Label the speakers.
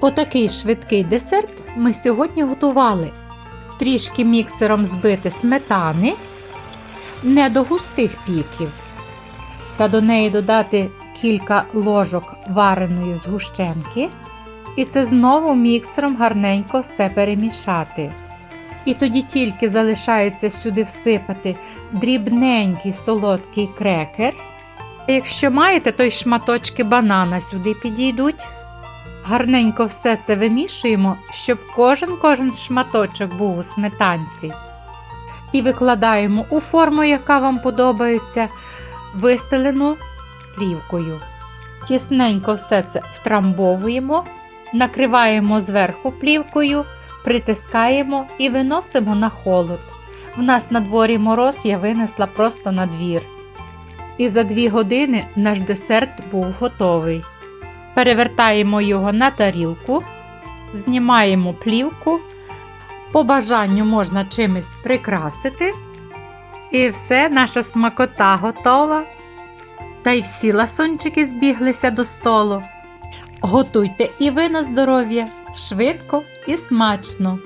Speaker 1: Отакий швидкий десерт ми сьогодні готували. Трішки міксером збити сметани, не до густих піків, та до неї додати кілька ложок вареної згущенки. І це знову міксером гарненько все перемішати. І тоді тільки залишається сюди всипати дрібненький солодкий крекер. Якщо маєте, то й шматочки банана сюди підійдуть. Гарненько все це вимішуємо, щоб кожен кожен шматочок був у сметанці. І викладаємо у форму, яка вам подобається, вистелену плівкою. Тісненько все це втрамбовуємо, накриваємо зверху плівкою, притискаємо і виносимо на холод. В нас на дворі мороз я винесла просто на двір. І за дві години наш десерт був готовий. Перевертаємо його на тарілку, знімаємо плівку. По бажанню можна чимось прикрасити. І все, наша смакота готова. Та й всі ласунчики збіглися до столу. Готуйте і ви на здоров'я швидко і смачно.